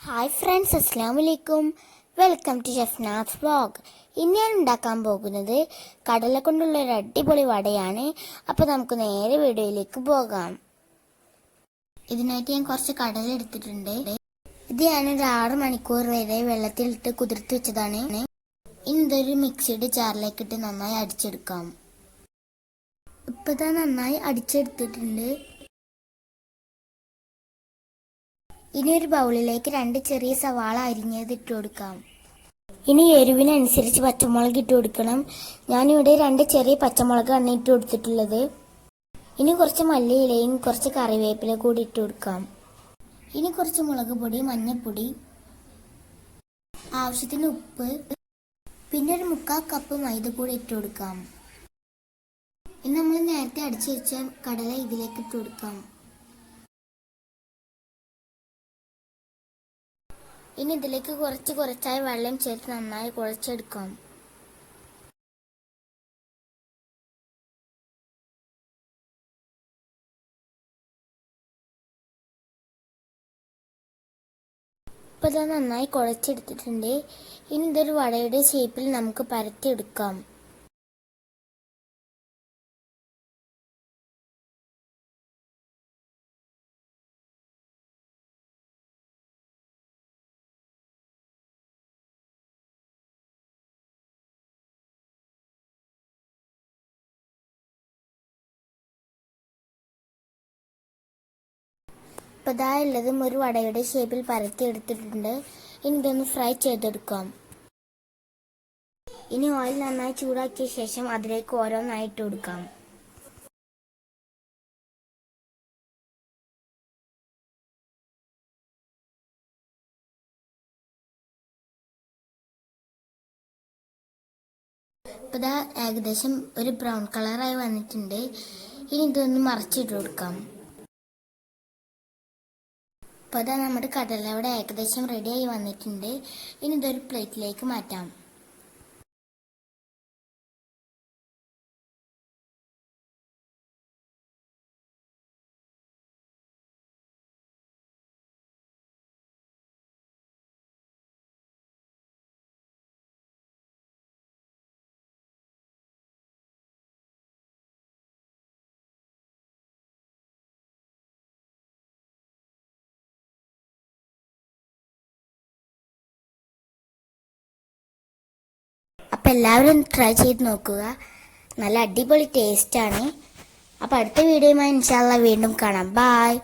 Hi friends അസ്സാം വലൈക്കും welcome to ഷെഫ്നാഥ് vlog ഇന്ന് ഞാൻ ഉണ്ടാക്കാൻ പോകുന്നത് കടല കൊണ്ടുള്ള ഒരു അടിപൊളി വടയാണ്. അപ്പോൾ നമുക്ക് നേരെ വീഡിയോയിലേക്ക് പോകാം. ഇതിനായിട്ട് ഞാൻ കുറച്ച് കടല എടുത്തിട്ടുണ്ട്. ഇത് ഞാൻ ഒരു ആറ് മണിക്കൂർ വരെ വെള്ളത്തിലിട്ട് കുതിർത്ത് വെച്ചതാണ്. ഇനി ഇതൊരു മിക്സിയുടെ ജാറിലേക്ക് ഇട്ട് നന്നായി അടിച്ചെടുക്കാം. ഇപ്പൊ നന്നായി അടിച്ചെടുത്തിട്ടുണ്ട്. ഇനി ഒരു ബൗളിലേക്ക് രണ്ട് ചെറിയ സവാള അരിഞ്ഞത് ഇട്ട് കൊടുക്കാം. ഇനി എരിവിനനുസരിച്ച് പച്ചമുളക് ഇട്ട് കൊടുക്കണം. ഞാനിവിടെ രണ്ട് ചെറിയ പച്ചമുളകാണ് ഇട്ട് കൊടുത്തിട്ടുള്ളത്. ഇനി കുറച്ച് മല്ലിയിലയും കുറച്ച് കറിവേപ്പില കൂടി ഇട്ട് കൊടുക്കാം. ഇനി കുറച്ച് മുളക് പൊടി മഞ്ഞൾപ്പൊടി ആവശ്യത്തിന് ഉപ്പ് പിന്നെ ഒരു മുക്കാൽ കപ്പ് മൈദ കൂടി ഇട്ട് കൊടുക്കാം. ഇനി നമ്മൾ നേരത്തെ അടിച്ചു വെച്ച കടല ഇതിലേക്ക് ഇട്ട് കൊടുക്കാം. ഇനി ഇതിലേക്ക് കുറച്ച് കുറച്ചായി വെള്ളം ചേർത്ത് നന്നായി കുഴച്ചെടുക്കാം. ഇപ്പൊ ഇത് നന്നായി കുഴച്ചെടുത്തിട്ടുണ്ട്. ഇനി ഇതൊരു വടയുടെ ഷേപ്പിൽ നമുക്ക് പരത്തിയെടുക്കാം. ഉള്ളതും ഒരു വടയുടെ ഷേപ്പിൽ പരത്തി എടുത്തിട്ടുണ്ട്. ഇനി ഇതൊന്ന് ഫ്രൈ ചെയ്തെടുക്കാം. ഇനി ഓയിൽ നന്നായി ചൂടാക്കിയ ശേഷം അതിലേക്ക് ഓരോന്നായിട്ട് കൊടുക്കാം. ഇപ്പൊ ഏകദേശം ഒരു ബ്രൗൺ കളറായി വന്നിട്ടുണ്ട്. ഇനി ഇതൊന്ന് മറച്ചിട്ട് കൊടുക്കാം. അപ്പോൾ അതാ നമ്മുടെ കടല ഇവിടെ ഏകദേശം റെഡിയായി വന്നിട്ടുണ്ട്. ഇനി ഇതൊരു പ്ലേറ്റിലേക്ക് മാറ്റാം. അപ്പം എല്ലാവരും ട്രൈ ചെയ്ത് നോക്കുക. നല്ല അടിപൊളി ടേസ്റ്റാണ് അപ്പോൾ അടുത്ത വീഡിയോയുമായി ഇൻഷാല്ല വീണ്ടും കാണാം. ബായ്